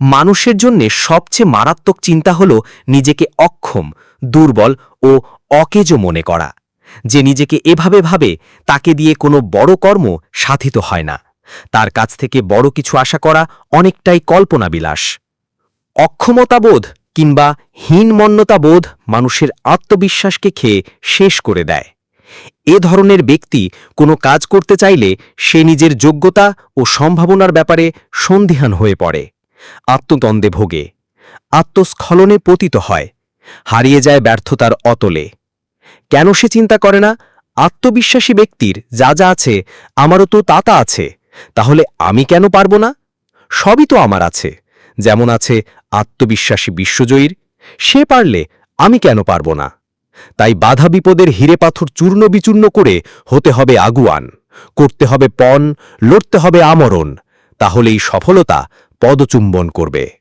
মানুষের জন্য সবচেয়ে মারাত্মক চিন্তা হল নিজেকে অক্ষম, দুর্বল ও অকেজ মনে করা। যে নিজেকে এভাবে ভাবে, তাকে দিয়ে কোনো বড় কর্ম সাধিত হয় না। তার কাছ থেকে বড় কিছু আশা করা অনেকটাই কল্পনাবিলাস। অক্ষমতাবোধ কিংবা হীনমন্যতাবোধ মানুষের আত্মবিশ্বাসকে খেয়ে শেষ করে দেয়। এ ধরনের ব্যক্তি কোনো কাজ করতে চাইলে সে নিজের যোগ্যতা ও সম্ভাবনার ব্যাপারে সন্দিহান হয়ে পড়ে। আত্মদ্বন্দ্বে ভোগে। আত্মস্খলনে পতিত হয়। হারিয়ে যায় ব্যর্থতার অতলে। কেন সে চিন্তা করে না? আত্মবিশ্বাসী ব্যক্তির যা যা আছে, আমারও তো তাতা আছে। তাহলে আমি কেন পারব না? সবই তো আমার আছে। যেমন আছে আত্মবিশ্বাসী বিশ্বজয়ীর, সে পারলে আমি কেন পারব না? তাই বাধা বিপদের হিরে পাথর চূর্ণ বিচূর্ণ করে হতে হবে আগুয়ান, করতে হবে পণ, লড়তে হবে আমরণ। তাহলেই সফলতা পদচুম্বন করবে।